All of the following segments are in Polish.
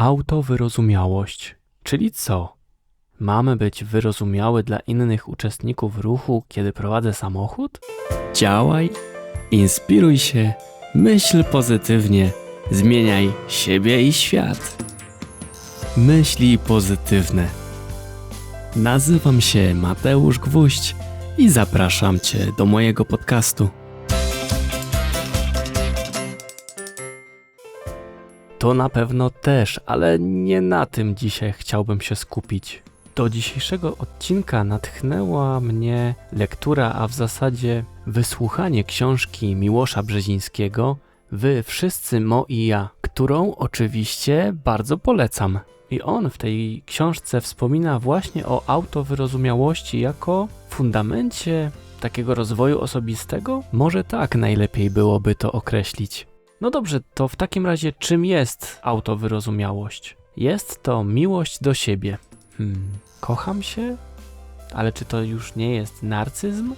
Autowyrozumiałość. Czyli co? Mamy być wyrozumiały dla innych uczestników ruchu, kiedy prowadzę samochód? Działaj, inspiruj się, myśl pozytywnie, zmieniaj siebie i świat. Myśli pozytywne. Nazywam się Mateusz Gwóźdź i zapraszam Cię do mojego podcastu. To na pewno też, ale nie na tym dzisiaj chciałbym się skupić. Do dzisiejszego odcinka natchnęła mnie lektura, a w zasadzie wysłuchanie książki Miłosza Brzezińskiego Wy wszyscy Mo i ja, którą oczywiście bardzo polecam. I on w tej książce wspomina właśnie o autowyrozumiałości jako fundamencie takiego rozwoju osobistego? Może tak najlepiej byłoby to określić. No dobrze, to w takim razie czym jest autowyrozumiałość? Jest to miłość do siebie. Hmm, kocham się? Ale czy to już nie jest narcyzm?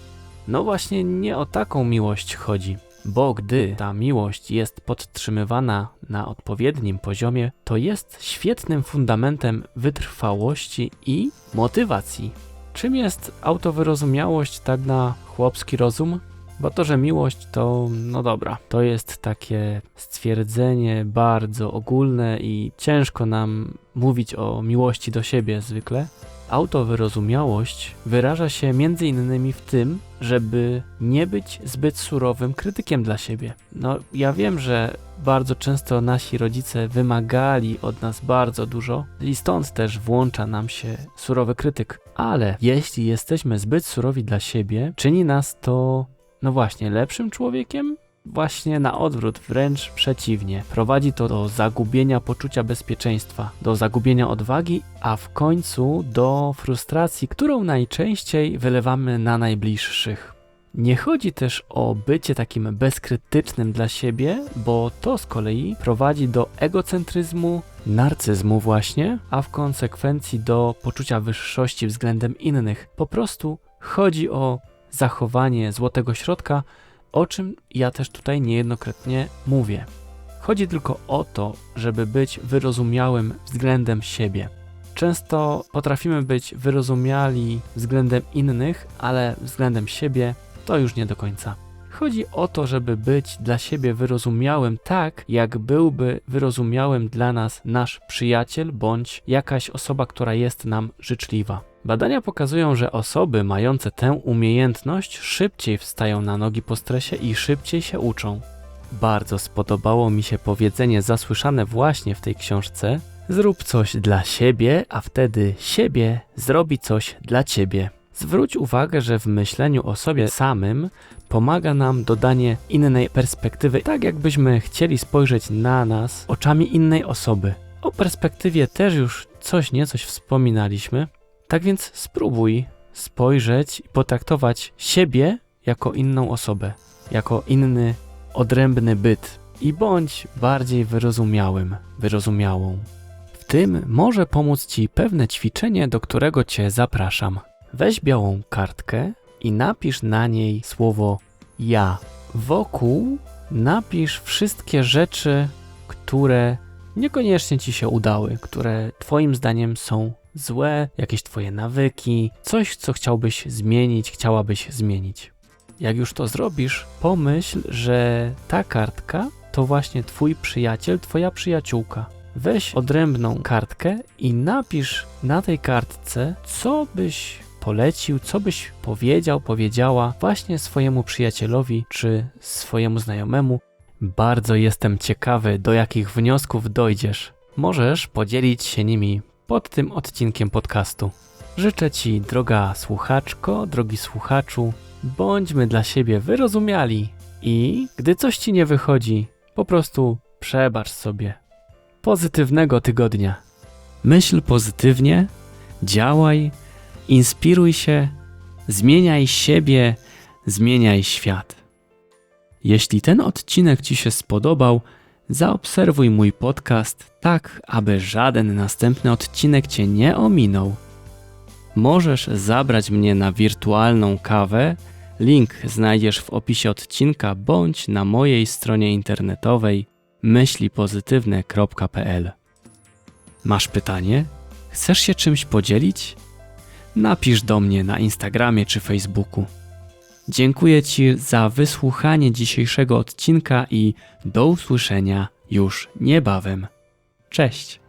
No właśnie nie o taką miłość chodzi. Bo gdy ta miłość jest podtrzymywana na odpowiednim poziomie, to jest świetnym fundamentem wytrwałości i motywacji. Czym jest autowyrozumiałość tak na chłopski rozum? Bo to, że miłość to, no dobra, to jest takie stwierdzenie bardzo ogólne i ciężko nam mówić o miłości do siebie zwykle. Autowyrozumiałość wyraża się innymi w tym, żeby nie być zbyt surowym krytykiem dla siebie. No, ja wiem, że bardzo często nasi rodzice wymagali od nas bardzo dużo i stąd też włącza nam się surowy krytyk. Ale jeśli jesteśmy zbyt surowi dla siebie, czyni nas to no właśnie, lepszym człowiekiem? Właśnie na odwrót, wręcz przeciwnie. Prowadzi to do zagubienia poczucia bezpieczeństwa, do zagubienia odwagi, a w końcu do frustracji, którą najczęściej wylewamy na najbliższych. Nie chodzi też o bycie takim bezkrytycznym dla siebie, bo to z kolei prowadzi do egocentryzmu, narcyzmu właśnie, a w konsekwencji do poczucia wyższości względem innych. Po prostu chodzi o zachowanie złotego środka, o czym ja też tutaj niejednokrotnie mówię. Chodzi tylko o to, żeby być wyrozumiałym względem siebie. Często potrafimy być wyrozumiali względem innych, ale względem siebie to już nie do końca. Chodzi o to, żeby być dla siebie wyrozumiałym tak, jak byłby wyrozumiałym dla nas nasz przyjaciel bądź jakaś osoba, która jest nam życzliwa. Badania pokazują, że osoby mające tę umiejętność szybciej wstają na nogi po stresie i szybciej się uczą. Bardzo spodobało mi się powiedzenie zasłyszane właśnie w tej książce: Zrób coś dla siebie, a wtedy siebie zrobi coś dla ciebie. Zwróć uwagę, że w myśleniu o sobie samym pomaga nam dodanie innej perspektywy, tak jakbyśmy chcieli spojrzeć na nas oczami innej osoby. O perspektywie też już coś niecoś wspominaliśmy, tak więc spróbuj spojrzeć i potraktować siebie jako inną osobę, jako inny, odrębny byt i bądź bardziej wyrozumiałym, wyrozumiałą. W tym może pomóc Ci pewne ćwiczenie, do którego Cię zapraszam. Weź białą kartkę i napisz na niej słowo ja. Wokół napisz wszystkie rzeczy, które niekoniecznie Ci się udały, które Twoim zdaniem są złe, jakieś Twoje nawyki, coś, co chciałbyś zmienić, chciałabyś zmienić. Jak już to zrobisz, pomyśl, że ta kartka to właśnie Twój przyjaciel, Twoja przyjaciółka. Weź odrębną kartkę i napisz na tej kartce, co byś polecił, co byś powiedział, powiedziała właśnie swojemu przyjacielowi czy swojemu znajomemu. Bardzo jestem ciekawy, do jakich wniosków dojdziesz. Możesz podzielić się nimi pod tym odcinkiem podcastu. Życzę Ci, droga słuchaczko, drogi słuchaczu, bądźmy dla siebie wyrozumiali i gdy coś Ci nie wychodzi, po prostu przebacz sobie. Pozytywnego tygodnia. Myśl pozytywnie, działaj, inspiruj się, zmieniaj siebie, zmieniaj świat. Jeśli ten odcinek Ci się spodobał, Zaobserwuj mój podcast tak, aby żaden następny odcinek Cię nie ominął. Możesz zabrać mnie na wirtualną kawę. Link znajdziesz w opisie odcinka bądź na mojej stronie internetowej myślipozytywne.pl. Masz pytanie? Chcesz się czymś podzielić? Napisz do mnie na Instagramie czy Facebooku. Dziękuję Ci za wysłuchanie dzisiejszego odcinka i do usłyszenia już niebawem. Cześć!